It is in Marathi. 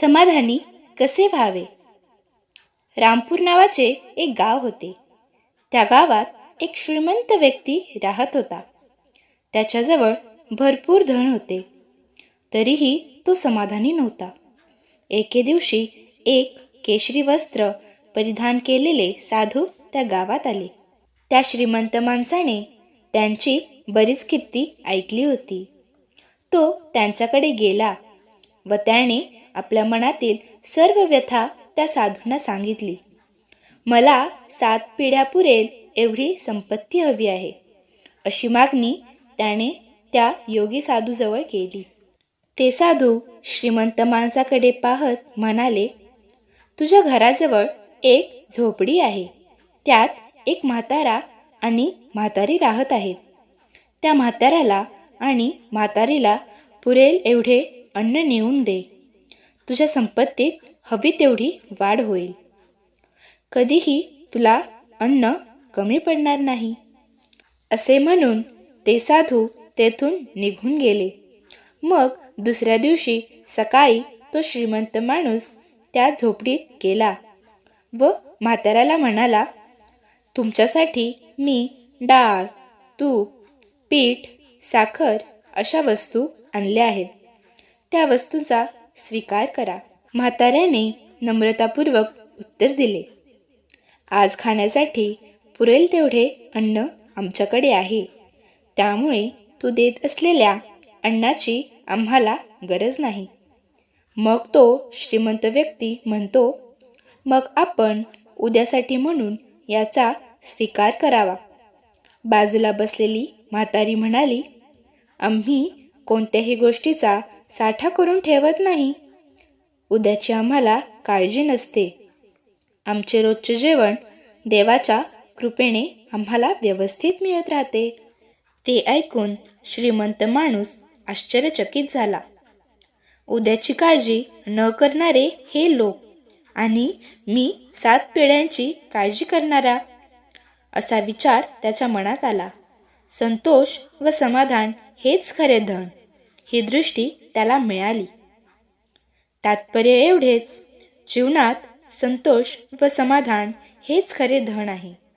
समाधानी कसे व्हावे? रामपूर नावाचे एक गाव होते. त्या गावात एक श्रीमंत व्यक्ती राहत होता. त्याच्याजवळ भरपूर धन होते. तरीही तो समाधानी नव्हता. एके दिवशी एक केशरी वस्त्र परिधान केलेले साधू त्या गावात आले. त्या श्रीमंत माणसाने त्यांची बरीच कीर्ती ऐकली होती. तो त्यांच्याकडे गेला व त्याने आपल्या मनातील सर्व व्यथा त्या साधूंना सांगितली. मला सात पिढ्या पुरेल एवढी संपत्ती हवी आहे. अशी मागणी त्याने त्या योगी साधूजवळ केली. ते साधू श्रीमंत माणसाकडे पाहत म्हणाले तुझ्या घराजवळ एक झोपडी आहे. त्यात एक म्हातारा आणि म्हातारी राहत आहेत. त्या म्हाताऱ्याला आणि म्हातारीला पुरेल एवढे अन्न नेऊन दे. तुझ्या संपत्तीत हवी तेवढी वाढ होईल. कधीही तुला अन्न कमी पडणार नाही. असे म्हणून ते साधू तेथून निघून गेले. मग दुसऱ्या दिवशी सकाळी तो श्रीमंत माणूस त्या झोपडीत गेला व म्हाताऱ्याला म्हणाला तुमच्यासाठी मी डाळ तूप पीठ साखर अशा वस्तू आणल्या आहेत. त्या वस्तूंचा स्वीकार करा. म्हाताऱ्याने नम्रतापूर्वक उत्तर दिले. आज खाण्यासाठी पुरेल तेवढे अन्न आमच्याकडे आहे. त्यामुळे तू देत असलेल्या अन्नाची आम्हाला गरज नाही. मग तो श्रीमंत व्यक्ती म्हणतो मग आपण उद्यासाठी म्हणून याचा स्वीकार करावा. बाजूला बसलेली म्हातारी म्हणाली आम्ही कोणत्याही गोष्टीचा साठा करून ठेवत नाही. उद्याची आम्हाला काळजी नसते. आमचे रोजचे जेवण देवाच्या कृपेने आम्हाला व्यवस्थित मिळत राहते. ते ऐकून श्रीमंत माणूस आश्चर्यचकित झाला. उद्याची काळजी न करणारे हे लोक आणि मी सात पिढ्यांची काळजी करणारा असा विचार त्याच्या मनात आला. संतोष व समाधान हेच खरे धन. ही दृष्टी त्याला मिळाली. तात्पर्य एवढेच जीवनात संतोष व समाधान हेच खरे धन आहे.